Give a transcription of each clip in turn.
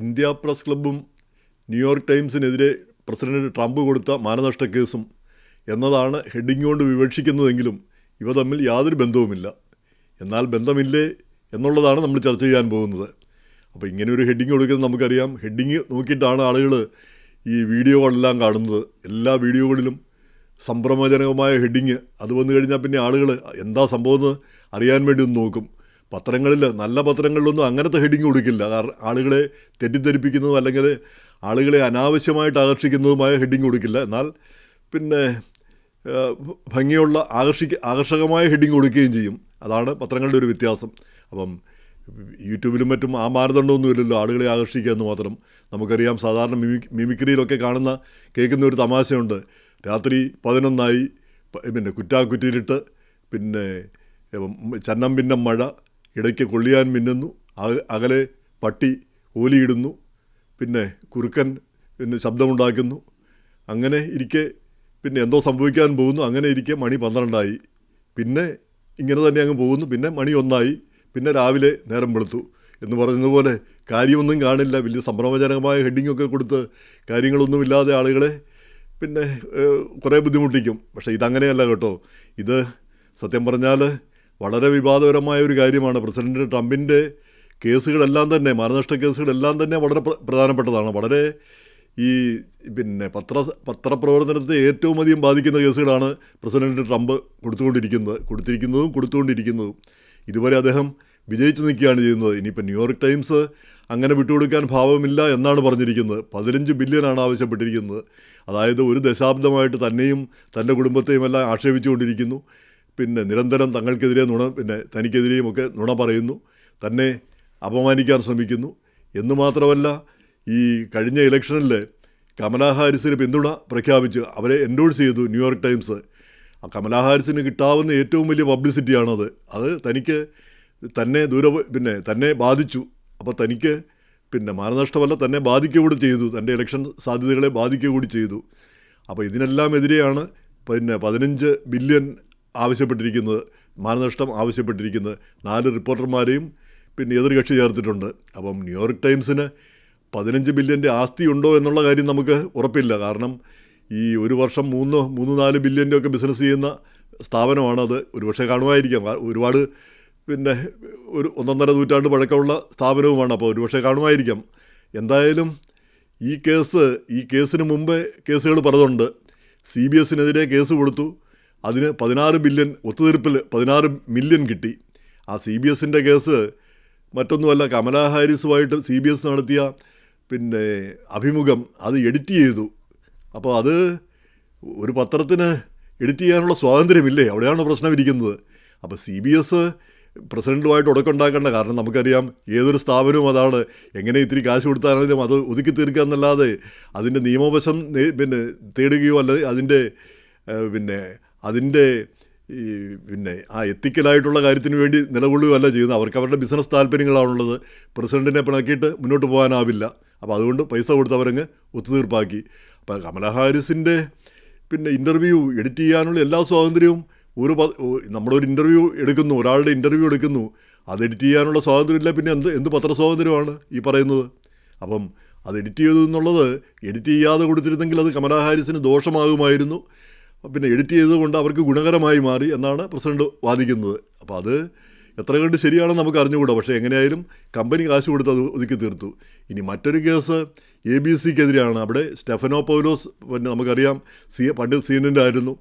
India press ക്ലബ്ബും New York ടൈംസിനെതിരെ president Trump കൊടുത്ത മാനനഷ്ട കേസും എന്നതാണ് ഹെഡിങ് കൊണ്ട് വിവക്ഷിക്കുന്നതെങ്കിലും ഇവ തമ്മിൽ യാതൊരു ബന്ധവുമില്ല. എന്നാൽ ബന്ധമില്ലേ എന്നുള്ളതാണ് നമ്മൾ ചർച്ച ചെയ്യാൻ പോകുന്നത്. അപ്പോൾ ഇങ്ങനെ ഒരു ഹെഡിങ് കൊടുക്കുന്നത് നമുക്കറിയാം. ഹെഡിങ് നോക്കിയിട്ടാണ് ആളുകൾ ഈ വീഡിയോകളെല്ലാം കാണുന്നത്. എല്ലാ വീഡിയോകളിലും സംഭ്രമജനകമായ ഹെഡിങ് അത് വന്നു കഴിഞ്ഞാൽ പിന്നെ ആളുകൾ എന്താ സംഭവം എന്ന് അറിയാൻ വേണ്ടി ഒന്ന് നോക്കും. പത്രങ്ങളിൽ നല്ല പത്രങ്ങളിലൊന്നും അങ്ങനത്തെ ഹെഡിങ് കൊടുക്കില്ല. ആളുകളെ തെറ്റിദ്ധരിപ്പിക്കുന്നതും അല്ലെങ്കിൽ ആളുകളെ അനാവശ്യമായിട്ട് ആകർഷിക്കുന്നതുമായ ഹെഡിങ് കൊടുക്കില്ല. എന്നാൽ പിന്നെ ഭംഗിയുള്ള ആകർഷിക്ക ആകർഷകമായ ഹെഡിങ് കൊടുക്കുകയും ചെയ്യും. അതാണ് പത്രങ്ങളുടെ ഒരു വ്യത്യാസം. അപ്പം യൂട്യൂബിലും മറ്റും ആ മാനദണ്ഡമൊന്നുമില്ലല്ലോ ആളുകളെ ആകർഷിക്കുക എന്ന് മാത്രം. നമുക്കറിയാം സാധാരണ മിമി മിമിക്രിയിലൊക്കെ കാണുന്ന കേൾക്കുന്ന ഒരു തമാശയുണ്ട്. രാത്രി പതിനൊന്നായി പിന്നെ കുറ്റാക്കുറ്റിയിലിട്ട് പിന്നെ ചന്നം പിന്നം മഴ ഇടയ്ക്ക് കൊള്ളിയാൻ മിന്നുന്നു. അക- അകലെ പട്ടി ഓലിയിടുന്നു. പിന്നെ കുറുക്കൻ പിന്നെ ശബ്ദമുണ്ടാക്കുന്നു. അങ്ങനെ ഇരിക്കെ പിന്നെ എന്തോ സംഭവിക്കാൻ പോകുന്നു. അങ്ങനെ ഇരിക്കെ മണി പന്ത്രണ്ടായി. പിന്നെ ഇങ്ങനെ തന്നെ അങ്ങ് പോകുന്നു. പിന്നെ മണി ഒന്നായി. പിന്നെ രാവിലെ നേരം വെളുത്തു എന്ന് പറയുന്നതുപോലെ കാര്യമൊന്നും കാണില്ല. വലിയ സംഭ്രമജനകമായ ഹെഡിങ്ങൊക്കെ കൊടുത്ത് കാര്യങ്ങളൊന്നുമില്ലാതെ ആളുകളെ പിന്നെ കുറേ ബുദ്ധിമുട്ടിക്കും. പക്ഷേ ഇതങ്ങനെയല്ല കേട്ടോ. ഇത് സത്യം പറഞ്ഞാൽ വളരെ വിവാദപരമായ ഒരു കാര്യമാണ്. പ്രസിഡന്റ് ട്രംപിന്റെ കേസുകളെല്ലാം തന്നെ മാനനഷ്ട കേസുകളെല്ലാം തന്നെ വളരെ പ്ര- പ്രധാനപ്പെട്ടതാണ്. വളരെ ഈ പിന്നെ പത്ര പത്രപ്രവർത്തനത്തെ ഏറ്റവും അധികം ബാധിക്കുന്ന കേസുകളാണ് പ്രസിഡന്റ് ട്രംപ് കൊടുത്തുകൊണ്ടിരിക്കുന്നത് കൊടുത്തിരിക്കുന്നതും കൊടുത്തുകൊണ്ടിരിക്കുന്നതും. ഇതുവരെ അദ്ദേഹം വിജയിച്ചു നിൽക്കുകയാണ് ചെയ്യുന്നത്. ഇനിയിപ്പോൾ ന്യൂയോർക്ക് ടൈംസ് അങ്ങനെ വിട്ടുകൊടുക്കാൻ ഭാവമില്ല എന്നാണ് പറഞ്ഞിരിക്കുന്നത്. പതിനഞ്ച് ബില്യനാണ് ആവശ്യപ്പെട്ടിരിക്കുന്നത്. അതായത് ഒരു ദശാബ്ദമായിട്ട് തന്നെയും തന്റെ കുടുംബത്തെയും എല്ലാം ആക്ഷേപിച്ചുകൊണ്ടിരിക്കുന്നു. പിന്നെ നിരന്തരം തങ്ങൾക്കെതിരെ നുണ പിന്നെ തനിക്കെതിരെയും ഒക്കെ നുണ പറയുന്നു. തന്നെ അപമാനിക്കാൻ ശ്രമിക്കുന്നു. എന്ന് മാത്രമല്ല ഈ കഴിഞ്ഞ ഇലക്ഷനിൽ കമലാ ഹാരിസിന് പിന്തുണ പ്രഖ്യാപിച്ച് അവരെ എൻഡോഴ്സ് ചെയ്തു ന്യൂയോർക്ക് ടൈംസ് ആ കമലാ ഹാരിസിന് കിട്ടാവുന്ന ഏറ്റവും വലിയ പബ്ലിസിറ്റിയാണത് അത് തനിക്ക് തന്നെ ദൂര പിന്നെ തന്നെ ബാധിച്ചു. അപ്പോൾ തനിക്ക് പിന്നെ മാനനഷ്ടമല്ല തന്നെ ബാധിക്കുകൂടി ചെയ്തു. തന്റെ ഇലക്ഷൻ സാധ്യതകളെ ബാധിക്കുകൂടി ചെയ്തു. അപ്പോൾ ഇതിനെല്ലാം എതിരെയാണ് പിന്നെ പതിനഞ്ച് ബില്യൺ ആവശ്യപ്പെട്ടിരിക്കുന്നത് മാനനഷ്ടം ആവശ്യപ്പെട്ടിരിക്കുന്നത് നാല് റിപ്പോർട്ടർമാരെയും പിന്നെ എതിർകക്ഷി ചേർത്തിട്ടുണ്ട്. അപ്പം ന്യൂയോർക്ക് ടൈംസിന് പതിനഞ്ച് ബില്യന്റെ ആസ്തി ഉണ്ടോ എന്നുള്ള കാര്യം നമുക്ക് ഉറപ്പില്ല. കാരണം ഈ ഒരു വർഷം മൂന്ന് മൂന്ന് നാല് ബില്യന്റെ ഒക്കെ ബിസിനസ് ചെയ്യുന്ന സ്ഥാപനമാണത്. ഒരുപക്ഷെ കാണുമായിരിക്കാം. ഒരുപാട് പിന്നെ ഒരു ഒന്നൊന്നര നൂറ്റാണ്ട് പഴക്കമുള്ള സ്ഥാപനവുമാണ്. അപ്പോൾ ഒരുപക്ഷെ കാണുമായിരിക്കാം. എന്തായാലും ഈ കേസ് ഈ കേസിന് മുമ്പേ കേസുകൾ പലതുണ്ട് സി ബി എസിനെതിരെ കേസ് കൊടുത്തു. അതിന് പതിനാറ് ബില്യൺ ഒത്തുതീർപ്പിൽ പതിനാറ് മില്യൺ കിട്ടി. ആ സി ബി എസിന്റെ കേസ് മറ്റൊന്നുമല്ല കമലാ ഹാരിസുമായിട്ട് സി ബി എസ് നടത്തിയ പിന്നെ അഭിമുഖം അത് എഡിറ്റ് ചെയ്തു. അപ്പോൾ അത് ഒരു പത്രത്തിന് എഡിറ്റ് ചെയ്യാനുള്ള സ്വാതന്ത്ര്യമില്ലേ? അവിടെയാണ് പ്രശ്നം ഇരിക്കുന്നത്. അപ്പോൾ സി ബി എസ് പ്രസിഡന്റുമായിട്ട് ഉടക്കുണ്ടാക്കേണ്ട കാരണം നമുക്കറിയാം ഏതൊരു സ്ഥാപനവും അതാണ് എങ്ങനെ ഇത്തിരി കാശ് കൊടുത്താണെങ്കിലും അത് ഒതുക്കി തീർക്കുക എന്നല്ലാതെ അതിന്റെ നിയമവശം പിന്നെ തേടുകയോ അല്ല അതിന്റെ പിന്നെ അതിന്റെ ഈ പിന്നെ ആ എത്തിക്കലായിട്ടുള്ള കാര്യത്തിന് വേണ്ടി നിലകൊള്ളുകയല്ല ചെയ്യുന്നത്. അവർക്ക് അവരുടെ ബിസിനസ് താല്പര്യങ്ങളാണുള്ളത്. പ്രസിഡന്റിനെ പിണക്കിയിട്ട് മുന്നോട്ട് പോകാനാവില്ല. അപ്പോൾ അതുകൊണ്ട് പൈസ കൊടുത്തവരങ്ങ് ഒത്തുതീർപ്പാക്കി. അപ്പോൾ കമല ഹാരിസിന്റെ പിന്നെ ഇന്റർവ്യൂ എഡിറ്റ് ചെയ്യാനുള്ള എല്ലാ സ്വാതന്ത്ര്യവും ഒരു നമ്മളൊരു ഇന്റർവ്യൂ എടുക്കുന്നു. ഒരാളുടെ ഇന്റർവ്യൂ എടുക്കുന്നു. അത് എഡിറ്റ് ചെയ്യാനുള്ള സ്വാതന്ത്ര്യമില്ല. പിന്നെ എന്ത് എന്ത് പത്ര പത്രസ്വാതന്ത്ര്യമാണ് ഈ പറയുന്നത്? അപ്പം അത് എഡിറ്റ് ചെയ്തു എന്നുള്ളത് എഡിറ്റ് ചെയ്യാതെ കൊടുത്തിരുന്നെങ്കിൽ അത് കമലാ ഹാരിസിന് ദോഷമാകുമായിരുന്നു. പിന്നെ എഡിറ്റ് ചെയ്തുകൊണ്ട് അവർക്ക് ഗുണകരമായി മാറി എന്നാണ് പ്രസിഡന്റ് വാദിക്കുന്നത്. അപ്പോൾ അത് എത്ര കണ്ട് ശരിയാണെന്ന് നമുക്ക് അറിഞ്ഞുകൂടാ. പക്ഷേ എങ്ങനെയായാലും കമ്പനി കാശ് കൊടുത്ത് അത് ഒതുക്കി തീർത്തു. ഇനി മറ്റൊരു കേസ് എ ബി സിക്കെതിരെയാണ്. അവിടെ സ്റ്റെഫനോ പൗലോസ് പിന്നെ നമുക്കറിയാം സി പണ്ട് സി ആയിരുന്നു.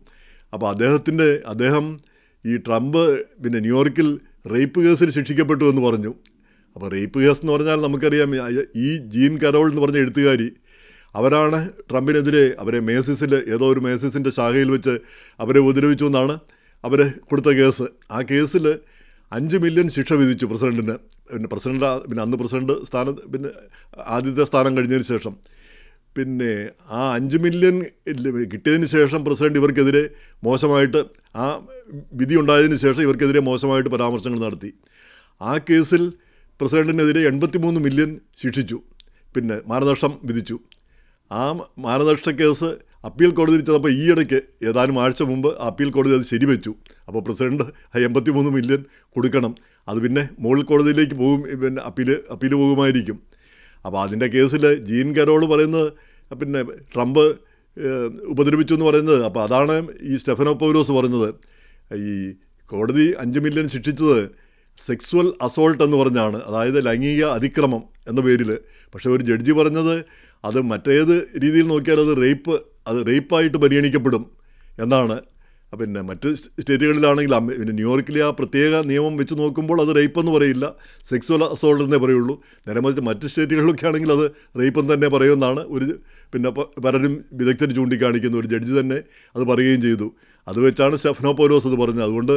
അപ്പോൾ അദ്ദേഹത്തിന്റെ അദ്ദേഹം ഈ ട്രംപ് പിന്നെ ന്യൂയോർക്കിൽ റേപ്പ് കേസിൽ ശിക്ഷിക്കപ്പെട്ടു എന്ന് പറഞ്ഞു. അപ്പോൾ റേപ്പ് കേസ് എന്ന് പറഞ്ഞാൽ നമുക്കറിയാം ഈ ജീൻ കരോൾ എന്ന് പറഞ്ഞ എഴുത്തുകാരി അവരാണ് ട്രംപിനെതിരെ അവരെ മേസിസിൽ ഏതോ ഒരു മേസിസിന്റെ ശാഖയിൽ വെച്ച് അവരെ ഉപദ്രവിച്ചു എന്നാണ് അവർ കൊടുത്ത കേസ്. ആ കേസിൽ അഞ്ച് മില്യൺ ശിക്ഷ വിധിച്ചു പ്രസിഡന്റിന് പിന്നെ പ്രസിഡന്റ് പിന്നെ അന്ന് പ്രസിഡന്റ് സ്ഥാനം പിന്നെ ആദ്യത്തെ സ്ഥാനം കഴിഞ്ഞതിന് ശേഷം. പിന്നെ ആ അഞ്ച് മില്യൺ കിട്ടിയതിന് ശേഷം പ്രസിഡന്റ് ഇവർക്കെതിരെ മോശമായിട്ട് ആ വിധി ഉണ്ടായതിന് ശേഷം ഇവർക്കെതിരെ മോശമായിട്ട് പരാമർശങ്ങൾ നടത്തി. ആ കേസിൽ പ്രസിഡന്റിനെതിരെ എൺപത്തിമൂന്ന് മില്യൺ ശിക്ഷിച്ചു. പിന്നെ മാനനഷ്ടം വിധിച്ചു. ആ മാനനഷ്ട കേസ് അപ്പീൽ കോടതിയിൽ ചെന്നപ്പോൾ ഈയിടയ്ക്ക് ഏതാനും ആഴ്ച മുമ്പ് അപ്പീൽ കോടതി അത് ശരിവെച്ചു. അപ്പോൾ പ്രസിഡന്റ് എൺപത്തി മൂന്ന് മില്യൺ കൊടുക്കണം. അത് പിന്നെ മുകളിൽ കോടതിയിലേക്ക് പോകും പിന്നെ അപ്പീൽ അപ്പീൽ പോകുമായിരിക്കും. അപ്പോൾ അതിന്റെ കേസിൽ ജീൻ കരോൾ പറയുന്നത് പിന്നെ ട്രംപ് ഉപദ്രവിച്ചു എന്ന് പറയുന്നത്. അപ്പോൾ അതാണ് ഈ സ്റ്റെഫനോ പൗലോസ് പറഞ്ഞത് ഈ കോടതി അഞ്ച് മില്യൺ ശിക്ഷിച്ചത് സെക്സ്വൽ അസോൾട്ട് എന്ന് പറഞ്ഞാണ്. അതായത് ലൈംഗിക അതിക്രമം എന്ന പേരിൽ പക്ഷേ ഒരു ജഡ്ജി പറഞ്ഞത് അത് മറ്റേത് രീതിയിൽ നോക്കിയാൽ അത് റേപ്പ് അത് റേപ്പായിട്ട് പരിഗണിക്കപ്പെടും എന്നാണ്. പിന്നെ മറ്റ് സ്റ്റേറ്റുകളിലാണെങ്കിൽ പിന്നെ ന്യൂയോർക്കിലെ ആ പ്രത്യേക നിയമം വെച്ച് നോക്കുമ്പോൾ അത് റേപ്പെന്ന് പറയില്ല. സെക്സ്വൽ അസോൾട്ട് എന്നേ പറയുള്ളൂ. നേരെ മറിച്ച് മറ്റ് സ്റ്റേറ്റുകളിലൊക്കെ ആണെങ്കിൽ അത് റേപ്പെന്ന് തന്നെ പറയുമെന്നാണ് ഒരു പിന്നെ പലരും വിദഗ്ധർ ചൂണ്ടിക്കാണിക്കുന്ന ഒരു ജഡ്ജി തന്നെ അത് പറയുകയും ചെയ്തു. അത് വെച്ചാണ് സ്റ്റെഫനോ പോലോസ് അത് പറഞ്ഞത്. അതുകൊണ്ട്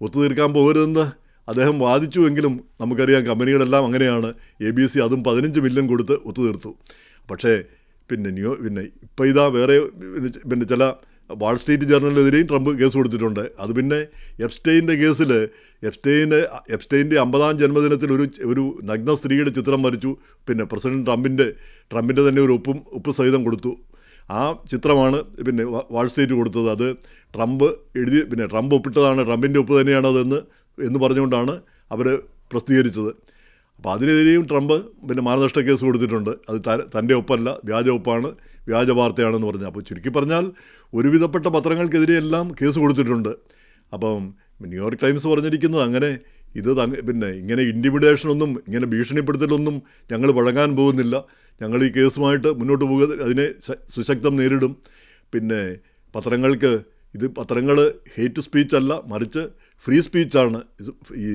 ഒത്തുതീർക്കാൻ പോകരുതെന്ന് അദ്ദേഹം വാദിച്ചുവെങ്കിലും നമുക്കറിയാം കമ്പനികളെല്ലാം അങ്ങനെയാണ്. എ ബി സി അതും പതിനഞ്ച് മില്യൺ കൊടുത്ത് ഒത്തുതീർത്തു. പക്ഷേ പിന്നെ ന്യൂ പിന്നെ ഇപ്പോൾ ഇതാ വേറെ പിന്നെ ചില വാൾ സ്ട്രീറ്റ് ജേർണലിനെതിരെയും ട്രംപ് കേസ് കൊടുത്തിട്ടുണ്ട്. അത് പിന്നെ എഫ്സ്റ്റെയിന്റെ കേസിൽ എഫ്സ്റ്റെയിന്റെ എഫ്സ്റ്റെയിന്റെ അമ്പതാം ജന്മദിനത്തിൽ ഒരു ഒരു നഗ്ന സ്ത്രീയുടെ ചിത്രം വരച്ചു. പിന്നെ പ്രസിഡന്റ് ട്രംപിന്റെ ട്രംപിന്റെ തന്നെ ഒരു ഒപ്പും ഉപ്പ് സഹിതം കൊടുത്തു. ആ ചിത്രമാണ് പിന്നെ വാൾ സ്ട്രീറ്റ് കൊടുത്തത്. അത് ട്രംപ് എഴുതി പിന്നെ ട്രംപ് ഒപ്പിട്ടതാണ് ട്രംപിന്റെ ഉപ്പ് തന്നെയാണ് അതെന്ന് എന്ന് പറഞ്ഞുകൊണ്ടാണ് അവർ പ്രസിദ്ധീകരിച്ചത്. അപ്പോൾ അതിനെതിരെയും ട്രംപ് പിന്നെ മാനനഷ്ട കേസ് കൊടുത്തിട്ടുണ്ട്. അത് തന്റെ ഒപ്പല്ല വ്യാജ ഒപ്പാണ് വ്യാജ വാർത്തയാണെന്ന് പറഞ്ഞു. അപ്പോൾ ചുരുക്കി പറഞ്ഞാൽ ഒരുവിധപ്പെട്ട പത്രങ്ങൾക്കെതിരെയെല്ലാം കേസ് കൊടുത്തിട്ടുണ്ട്. അപ്പം ന്യൂയോർക്ക് ടൈംസ് പറഞ്ഞിരിക്കുന്നത് അങ്ങനെ ഇത് പിന്നെ ഇങ്ങനെ ഇന്റിമിഡേഷനൊന്നും ഇങ്ങനെ ഭീഷണിപ്പെടുത്തലൊന്നും ഞങ്ങൾ വഴങ്ങാൻ പോകുന്നില്ല. ഞങ്ങൾ ഈ കേസുമായിട്ട് മുന്നോട്ട് പോകുക അതിനെ സുശക്തം നേരിടും. പിന്നെ പത്രങ്ങൾക്ക് ഇത് പത്രങ്ങൾ ഹേറ്റ് സ്പീച്ചല്ല മറിച്ച് ഫ്രീ സ്പീച്ചാണ്. ഈ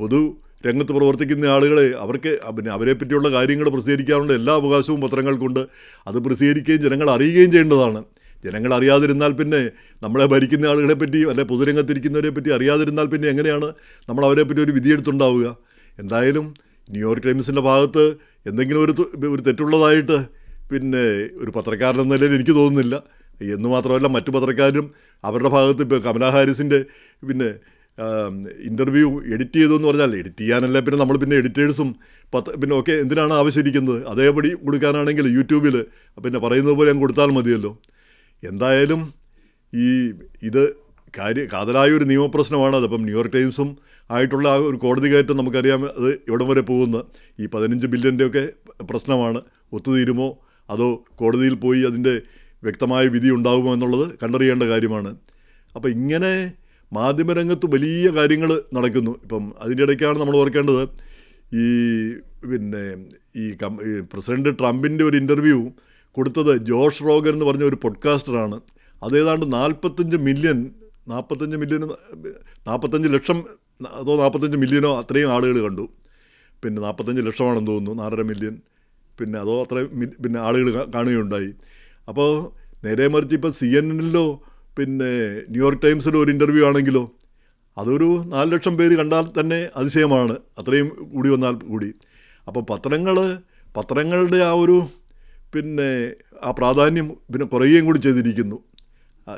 പൊതു രംഗത്ത് പ്രവർത്തിക്കുന്ന ആളുകളെ അവർക്ക് പിന്നെ അവരെ പറ്റിയുള്ള കാര്യങ്ങൾ പ്രസിദ്ധീകരിക്കാനുള്ള എല്ലാ അവകാശവും പത്രങ്ങൾക്കുണ്ട്. അത് പ്രസിദ്ധീകരിക്കുകയും ജനങ്ങൾ അറിയുകയും ചെയ്യേണ്ടതാണ്. ജനങ്ങൾ അറിയാതിരുന്നാൽ പിന്നെ നമ്മളെ ഭരിക്കുന്ന ആളുകളെ പറ്റി അല്ലെ പൊതുരംഗത്തിരിക്കുന്നവരെ പറ്റി അറിയാതിരുന്നാൽ പിന്നെ എങ്ങനെയാണ് നമ്മൾ അവരെ പറ്റി ഒരു വിധിയെടുത്തുണ്ടാവുക എന്തായാലും ന്യൂയോർക്ക് ടൈംസിന്റെ ഭാഗത്ത് എന്തെങ്കിലും ഒരു ഒരു തെറ്റുള്ളതായിട്ട് പിന്നെ ഒരു പത്രക്കാരൻ എന്ന നിലയിൽ എനിക്ക് തോന്നുന്നില്ല. എന്ന് മാത്രമല്ല മറ്റു പത്രക്കാരും അവരുടെ ഭാഗത്ത് ഇപ്പോൾ കമലാ ഹാരിസിന്റെ പിന്നെ ഇന്റർവ്യൂ എഡിറ്റ് ചെയ്തു എന്ന് പറഞ്ഞാൽ എഡിറ്റ് ചെയ്യാനല്ല പിന്നെ നമ്മൾ പിന്നെ എഡിറ്റേഴ്സും പത്ത് പിന്നെ ഓക്കെ എന്തിനാണ് ആവശ്യമിരിക്കുന്നത്? അതേപടി കൊടുക്കാനാണെങ്കിൽ യൂട്യൂബിൽ പിന്നെ പറയുന്നത് പോലെ ഞാൻ കൊടുത്താൽ മതിയല്ലോ. എന്തായാലും ഈ ഇത് കാര്യ കാതലായ ഒരു നിയമപ്രശ്നമാണ്. അതിപ്പം ന്യൂയോർക്ക് ടൈംസും ആയിട്ടുള്ള ആ ഒരു കോടതി കയറ്റം നമുക്കറിയാം അത് എവിടം വരെ പോകുന്ന. ഈ പതിനഞ്ച് ബില്യന്റെയൊക്കെ പ്രശ്നമാണ്. ഒത്തുതീരുമോ? അതോ കോടതിയിൽ പോയി അതിന്റെ വ്യക്തമായ വിധി ഉണ്ടാകുമോ എന്നുള്ളത് കണ്ടറിയേണ്ട കാര്യമാണ്. അപ്പോൾ ഇങ്ങനെ മാധ്യമരംഗത്ത് വലിയ കാര്യങ്ങൾ നടക്കുന്നു. ഇപ്പം അതിന്റെ ഇടയ്ക്കാണ് നമ്മൾ ഓർക്കേണ്ടത് ഈ പിന്നെ ഈ കം പ്രസിഡന്റ് ട്രംപിന്റെ ഒരു ഇന്റർവ്യൂ കൊടുത്തത് ജോഷ് റോഗൻ എന്ന് പറഞ്ഞ ഒരു പോഡ്കാസ്റ്ററാണ്. അതേതാണ്ട് നാൽപ്പത്തഞ്ച് മില്യൺ നാൽപ്പത്തഞ്ച് മില്യൺ നാൽപ്പത്തഞ്ച് ലക്ഷം അതോ നാൽപ്പത്തഞ്ച് മില്യനോ അത്രയും ആളുകൾ കണ്ടു. പിന്നെ നാൽപ്പത്തഞ്ച് ലക്ഷമാണെന്ന് തോന്നുന്നു നാലര മില്യൺ. പിന്നെ അതോ അത്രയും പിന്നെ ആളുകൾ കാണുകയുണ്ടായി. അപ്പോൾ നേരെ മറിച്ച് ഇപ്പോൾ സി എൻ എന്നിലോ പിന്നെ ന്യൂയോർക്ക് ടൈംസിൽ ഒരു ഇന്റർവ്യൂ ആണെങ്കിലോ അതൊരു നാല് ലക്ഷം പേര് കണ്ടാൽ തന്നെ അതിശയമാണ്. അത്രയും കൂടി വന്നാൽ കൂടി. അപ്പോൾ പത്രങ്ങൾ പത്രങ്ങളുടെ ആ ഒരു പിന്നെ ആ പ്രാധാന്യം പിന്നെ കുറയുകയും കൂടി ചെയ്തിരിക്കുന്നു.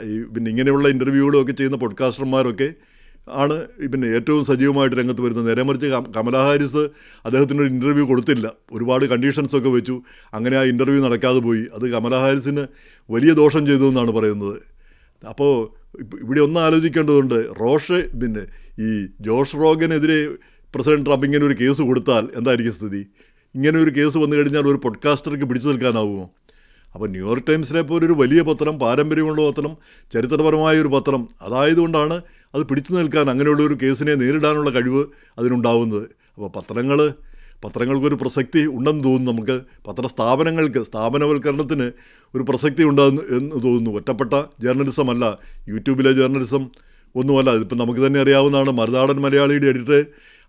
ഈ പിന്നെ ഇങ്ങനെയുള്ള ഇന്റർവ്യൂകളും ഒക്കെ ചെയ്യുന്ന പോഡ്കാസ്റ്റർമാരൊക്കെ ആണ് പിന്നെ ഏറ്റവും സജീവമായിട്ട് രംഗത്ത് വരുന്നത്. നേരെ മറിച്ച് കമലാ ഹാരിസ് അദ്ദേഹത്തിനൊരു ഇന്റർവ്യൂ കൊടുത്തില്ല. ഒരുപാട് കണ്ടീഷൻസൊക്കെ വെച്ചു. അങ്ങനെ ആ ഇന്റർവ്യൂ നടക്കാതെ പോയി. അത് കമലാ ഹാരിസിന് വലിയ ദോഷം ചെയ്തു എന്നാണ് പറയുന്നത്. അപ്പോൾ ഇവിടെ ഒന്ന് ആലോചിക്കേണ്ടതുണ്ട്. റോഷ് പിന്നെ ഈ ജോഷ് റോഗനെതിരെ പ്രസിഡന്റ് ട്രംപ് ഇങ്ങനെ ഒരു കേസ് കൊടുത്താൽ എന്തായിരിക്കും സ്ഥിതി? ഇങ്ങനെ ഒരു കേസ് വന്നു കഴിഞ്ഞാൽ ഒരു പോഡ്കാസ്റ്റർക്ക് പിടിച്ചു നിൽക്കാനാവുമോ? അപ്പോൾ ന്യൂയോർക്ക് ടൈംസിനെ പോലെ ഒരു വലിയ പത്രം പാരമ്പര്യമുള്ള പത്രം ചരിത്രപരമായ ഒരു പത്രം അതായതുകൊണ്ടാണ് അത് പിടിച്ചു നിൽക്കാൻ അങ്ങനെയുള്ള ഒരു കേസിനെ നേരിടാനുള്ള കഴിവ് അതിനുണ്ടാവുന്നത്. അപ്പോൾ പത്രങ്ങൾ പത്രങ്ങൾക്കൊരു പ്രസക്തി ഉണ്ടെന്ന് തോന്നുന്നു. നമുക്ക് പത്രസ്ഥാപനങ്ങൾക്ക് സ്ഥാപനവൽക്കരണത്തിന് ഒരു പ്രസക്തി ഉണ്ടാകുന്നു എന്ന് തോന്നുന്നു. ഒറ്റപ്പെട്ട ജേർണലിസം അല്ല യൂട്യൂബിലെ ജേർണലിസം ഒന്നുമല്ല. ഇതിപ്പം നമുക്ക് തന്നെ അറിയാവുന്നതാണ് മറുനാടൻ മലയാളിയുടെ എഡിറ്റ്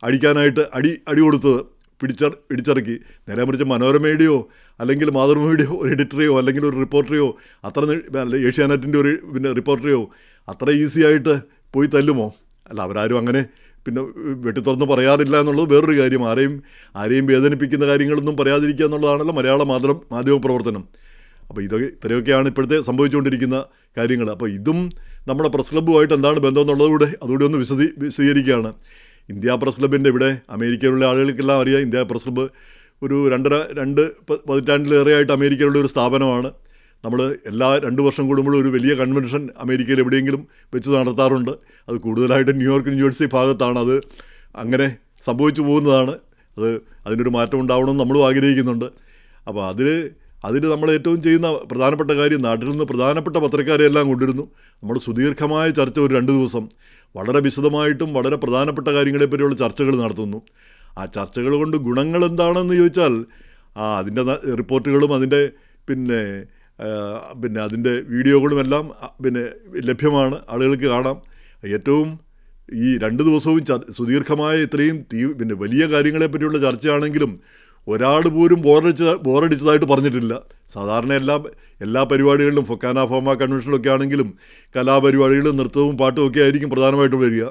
അടിക്കാനായിട്ട് അടി അടി കൊടുത്തത് പിടിച്ച ഇടിച്ചിറക്കി. നേരെ മറിച്ച് മനോരമയുടെയോ അല്ലെങ്കിൽ മാതൃഭൂമിയുടെയോ ഒരു എഡിറ്ററെയോ അല്ലെങ്കിൽ ഒരു റിപ്പോർട്ടറെയോ അത്ര ഏഷ്യാനെറ്റിന്റെ ഒരു പിന്നെ റിപ്പോർട്ടറെയോ അത്ര ഈസി ആയിട്ട് പോയി തല്ലുമോ? അല്ല അവരാരും അങ്ങനെ പിന്നെ വെട്ടിത്തുറന്ന് പറയാറില്ല എന്നുള്ളത് വേറൊരു കാര്യം. ആരെയും ആരെയും വേദനിപ്പിക്കുന്ന കാര്യങ്ങളൊന്നും പറയാതിരിക്കുക എന്നുള്ളതാണല്ലോ മലയാള മാധ്യമ മാധ്യമ പ്രവർത്തനം അപ്പോൾ ഇതൊക്കെ ഇത്രയൊക്കെയാണ് ഇപ്പോഴത്തെ സംഭവിച്ചുകൊണ്ടിരിക്കുന്ന കാര്യങ്ങൾ. അപ്പോൾ ഇതും നമ്മുടെ പ്രസ് ക്ലബ്ബുമായിട്ട് എന്താണ് ബന്ധം എന്നുള്ളതുകൂടെ അതുകൂടി ഒന്ന് വിശദീ വിശദീകരിക്കുകയാണ്. ഇന്ത്യ പ്രസ് ക്ലബിന്റെ ഇവിടെ അമേരിക്കയിലുള്ള ആളുകൾക്കെല്ലാം അറിയാം. ഇന്ത്യ പ്രസ് ക്ലബ്ബ് ഒരു രണ്ടര രണ്ട് പതിറ്റാണ്ടിലേറെയായിട്ട് അമേരിക്കയിലുള്ള ഒരു സ്ഥാപനമാണ്. നമ്മൾ എല്ലാ രണ്ട് വർഷം കൂടുമ്പോഴും ഒരു വലിയ കൺവെൻഷൻ അമേരിക്കയിൽ എവിടെയെങ്കിലും വെച്ച് നടത്താറുണ്ട്. അത് കൂടുതലായിട്ട് ന്യൂയോർക്ക് ന്യൂജേഴ്സി ഭാഗത്താണ് അത് അങ്ങനെ സംഭവിച്ചു പോകുന്നതാണ്. അത് അതിനൊരു മാറ്റം ഉണ്ടാവണമെന്ന് നമ്മളും ആഗ്രഹിക്കുന്നുണ്ട്. അപ്പോൾ അതിൽ അതിൽ നമ്മൾ ഏറ്റവും ചെയ്യുന്ന പ്രധാനപ്പെട്ട കാര്യം നാട്ടിൽ നിന്ന് പ്രധാനപ്പെട്ട പത്രക്കാരെ എല്ലാം കൊണ്ടിരുന്നു നമ്മൾ സുദീർഘമായ ചർച്ച ഒരു രണ്ട് ദിവസം വളരെ വിശദമായിട്ടും വളരെ പ്രധാനപ്പെട്ട കാര്യങ്ങളെപ്പറ്റിയുള്ള ചർച്ചകൾ നടത്തുന്നു. ആ ചർച്ചകൾ കൊണ്ട് ഗുണങ്ങൾ എന്താണെന്ന് ചോദിച്ചാൽ ആ അതിന്റെ റിപ്പോർട്ടുകളും അതിന്റെ പിന്നെ പിന്നെ അതിന്റെ വീഡിയോകളുമെല്ലാം പിന്നെ ലഭ്യമാണ്. ആളുകൾക്ക് കാണാം. ഏറ്റവും ഈ രണ്ട് ദിവസവും സുദീർഘമായ ഇത്രയും തീ പിന്നെ വലിയ കാര്യങ്ങളെ പറ്റിയുള്ള ചർച്ചയാണെങ്കിലും ഒരാൾ പോലും ബോറടിച്ച ബോറടിച്ചതായിട്ട് പറഞ്ഞിട്ടില്ല. സാധാരണ എല്ലാ എല്ലാ പരിപാടികളിലും ഫൊക്കാന ഫോമ കൺവെൻഷനിലൊക്കെ ആണെങ്കിലും കലാപരിപാടികളും നൃത്തവും പാട്ടും ഒക്കെ ആയിരിക്കും പ്രധാനമായിട്ടും വരിക.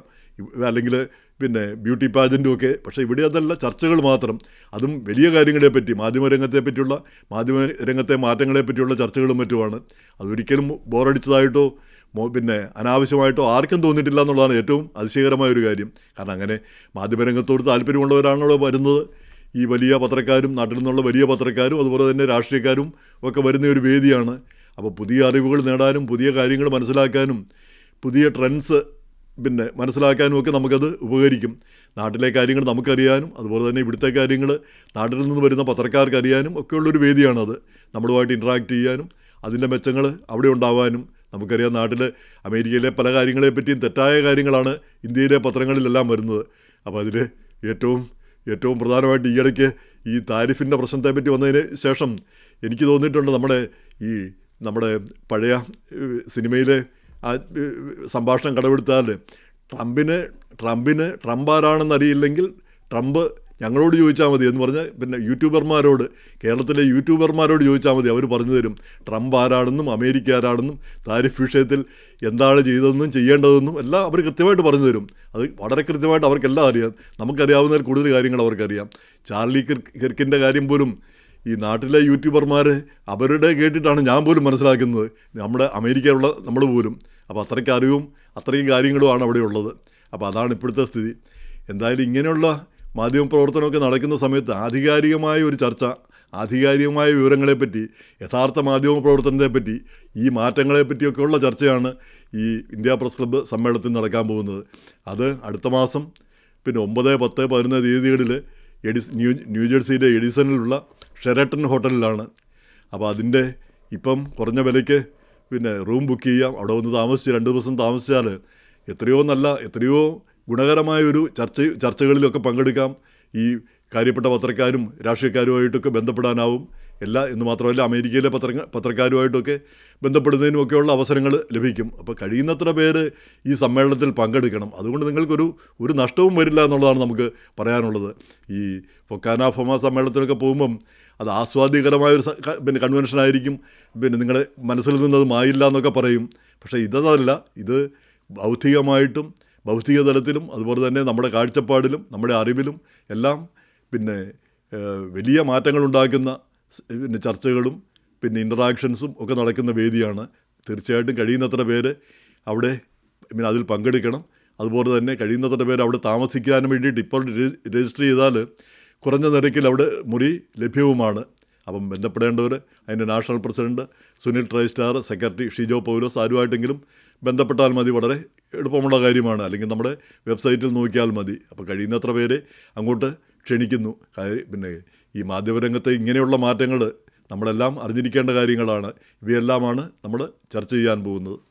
അല്ലെങ്കിൽ പിന്നെ ബ്യൂട്ടി പാജന്റും ഒക്കെ. പക്ഷേ ഇവിടെ അതല്ല ചർച്ചകൾ മാത്രം. അതും വലിയ കാര്യങ്ങളെ പറ്റി മാധ്യമരംഗത്തെ പറ്റിയുള്ള മാധ്യമ രംഗത്തെ മാറ്റങ്ങളെ പറ്റിയുള്ള ചർച്ചകളും മറ്റുമാണ്. അതൊരിക്കലും ബോറടിച്ചതായിട്ടോ പിന്നെ അനാവശ്യമായിട്ടോ ആർക്കും തോന്നിയിട്ടില്ല എന്നുള്ളതാണ് ഏറ്റവും അതിശയകരമായ ഒരു കാര്യം. കാരണം അങ്ങനെ മാധ്യമരംഗത്തോട് താല്പര്യമുള്ളവരാണല്ലോ വരുന്നത്. ഈ വലിയ പത്രക്കാരും നാട്ടിൽ നിന്നുള്ള വലിയ പത്രക്കാരും അതുപോലെ തന്നെ രാഷ്ട്രീയക്കാരും ഒക്കെ വരുന്ന ഒരു വേദിയാണ്. അപ്പോൾ പുതിയ അറിവുകൾ നേടാനും പുതിയ കാര്യങ്ങൾ മനസ്സിലാക്കാനും പുതിയ ട്രെൻഡ്സ് പിന്നെ മനസ്സിലാക്കാനും ഒക്കെ നമുക്കത് ഉപകരിക്കും. നാട്ടിലെ കാര്യങ്ങൾ നമുക്കറിയാനും അതുപോലെ തന്നെ ഇവിടുത്തെ കാര്യങ്ങൾ നാട്ടിൽ നിന്ന് വരുന്ന പത്രക്കാർക്ക് അറിയാനും ഒക്കെയുള്ളൊരു വേദിയാണത്. നമ്മളുമായിട്ട് ഇൻട്രാക്ട് ചെയ്യാനും അതിന്റെ മെച്ചങ്ങൾ അവിടെ ഉണ്ടാവാനും നമുക്കറിയാം നാട്ടിൽ അമേരിക്കയിലെ പല കാര്യങ്ങളെപ്പറ്റിയും തെറ്റായ കാര്യങ്ങളാണ് ഇന്ത്യയിലെ പത്രങ്ങളിലെല്ലാം വരുന്നത്. അപ്പോൾ അതിൽ ഏറ്റവും ഏറ്റവും പ്രധാനമായിട്ട് ഈയിടയ്ക്ക് ഈ താരിഫിന്റെ പ്രശ്നത്തെപ്പറ്റി വന്നതിന് ശേഷം എനിക്ക് തോന്നിയിട്ടുണ്ട് നമ്മുടെ ഈ നമ്മുടെ പഴയ സിനിമയിലെ സംഭാഷണം കടമെടുത്താൽ ട്രംപിന് ട്രംപിന് ട്രംപ് ആരാണെന്ന് അറിയില്ലെങ്കിൽ ട്രംപ് ഞങ്ങളോട് ചോദിച്ചാൽ മതി എന്ന് പറഞ്ഞാൽ പിന്നെ യൂട്യൂബർമാരോട് കേരളത്തിലെ യൂട്യൂബർമാരോട് ചോദിച്ചാൽ മതി. അവർ പറഞ്ഞു തരും ട്രംപ് ആരാണെന്നും അമേരിക്ക ആരാണെന്നും താരിഫ് വിഷയത്തിൽ എന്താണ് ചെയ്തതെന്നും ചെയ്യേണ്ടതെന്നും എല്ലാം അവർ കൃത്യമായിട്ട് പറഞ്ഞു തരും. അത് വളരെ കൃത്യമായിട്ട് അവർക്കെല്ലാം അറിയാം. നമുക്കറിയാവുന്നതിൽ കൂടുതൽ കാര്യങ്ങൾ അവർക്കറിയാം. ചാർലി കിർക്ക് കിർക്കിന്റെ കാര്യം പോലും ഈ നാട്ടിലെ യൂട്യൂബർമാർ അവരുടെ കേട്ടിട്ടാണ് ഞാൻ പോലും മനസ്സിലാക്കുന്നത്. നമ്മുടെ അമേരിക്കയിലുള്ള നമ്മൾ പോലും. അപ്പോൾ അത്രയ്ക്ക് അറിവും അത്രയും കാര്യങ്ങളുമാണ് അവിടെ ഉള്ളത്. അപ്പോൾ അതാണ് ഇപ്പോഴത്തെ സ്ഥിതി. എന്തായാലും ഇങ്ങനെയുള്ള മാധ്യമ പ്രവർത്തനമൊക്കെ നടക്കുന്ന സമയത്ത് ആധികാരികമായ ഒരു ചർച്ച ആധികാരികമായ വിവരങ്ങളെപ്പറ്റി യഥാർത്ഥ മാധ്യമ പ്രവർത്തനത്തെപ്പറ്റി ഈ മാറ്റങ്ങളെപ്പറ്റിയൊക്കെയുള്ള ചർച്ചയാണ് ഈ ഇന്ത്യ പ്രസ് ക്ലബ്ബ് സമ്മേളനത്തിൽ നടക്കാൻ പോകുന്നത്. അത് അടുത്ത മാസം പിന്നെ ഒമ്പത് പത്ത് പതിനൊന്ന് തീയതികളിൽ എഡിസ് ന്യൂ ന്യൂജേഴ്സിയിലെ എഡിസണിലുള്ള ഷെരട്ടൺ ഹോട്ടലിലാണ്. അപ്പോൾ അതിന്റെ ഇപ്പം കുറഞ്ഞ വിലയ്ക്ക് പിന്നെ റൂം ബുക്ക് ചെയ്യാം. അവിടെ വന്ന് താമസിച്ച് രണ്ട് ദിവസം താമസിച്ചാൽ എത്രയോ നല്ല എത്രയോ ഗുണകരമായ ഒരു ചർച്ച ചർച്ചകളിലൊക്കെ പങ്കെടുക്കാം. ഈ കാര്യപ്പെട്ട പത്രക്കാരും രാഷ്ട്രീയക്കാരുമായിട്ടൊക്കെ ബന്ധപ്പെടാനാവും. എല്ലാ എന്ന് മാത്രമല്ല അമേരിക്കയിലെ പത്ര പത്രക്കാരുമായിട്ടൊക്കെ ബന്ധപ്പെടുന്നതിനുമൊക്കെയുള്ള അവസരങ്ങൾ ലഭിക്കും. അപ്പോൾ കഴിയുന്നത്ര പേര് ഈ സമ്മേളനത്തിൽ പങ്കെടുക്കണം. അതുകൊണ്ട് നിങ്ങൾക്കൊരു ഒരു നഷ്ടവും വരില്ല എന്നുള്ളതാണ് നമുക്ക് പറയാനുള്ളത്. ഈ ഫൊക്കാന ഫൊമ സമ്മേളനത്തിലൊക്കെ പോകുമ്പം അത് ആസ്വാദ്യകരമായ ഒരു പിന്നെ കൺവെൻഷനായിരിക്കും പിന്നെ നിങ്ങളെ മനസ്സിൽ നിന്നത് മായില്ല എന്നൊക്കെ പറയും. പക്ഷേ ഇതല്ല ഇത് ബൗദ്ധികമായിട്ടും ഭൗതിക തലത്തിലും അതുപോലെ തന്നെ നമ്മുടെ കാഴ്ചപ്പാടിലും നമ്മുടെ അറിവിലും എല്ലാം പിന്നെ വലിയ മാറ്റങ്ങൾ ഉണ്ടാക്കുന്ന പിന്നെ ചർച്ചകളും പിന്നെ ഇന്ററാക്ഷൻസും ഒക്കെ നടക്കുന്ന വേദിയാണ്. തീർച്ചയായിട്ടും കഴിയുന്നത്ര പേര് അവിടെ പിന്നെ അതിൽ പങ്കെടുക്കണം. അതുപോലെ തന്നെ കഴിയുന്നത്ര പേര് അവിടെ താമസിക്കാനും വേണ്ടിയിട്ട് ഇപ്പോൾ രജിസ്റ്റർ ചെയ്താൽ കുറഞ്ഞ നിരക്കിൽ അവിടെ മുറി ലഭ്യവുമാണ്. അപ്പം ബന്ധപ്പെടേണ്ടവർ അതിന്റെ national president Sunil Tristar secretary Shijo Paulose ആരുമായിട്ടെങ്കിലും ബന്ധപ്പെട്ടാൽ മതി വളരെ എളുപ്പമുള്ള കാര്യമാണ്. അല്ലെങ്കിൽ നമ്മുടെ വെബ്സൈറ്റിൽ നോക്കിയാൽ മതി. അപ്പോൾ കഴിയുന്നത്ര പേരെ അങ്ങോട്ട് ക്ഷണിക്കുന്നു. പിന്നെ ഈ മാധ്യമരംഗത്തെ ഇങ്ങനെയുള്ള മാറ്റങ്ങൾ നമ്മളെല്ലാം അറിഞ്ഞിരിക്കേണ്ട കാര്യങ്ങളാണ്. ഇവയെല്ലാമാണ് നമ്മൾ ചർച്ച ചെയ്യാൻ പോകുന്നത്.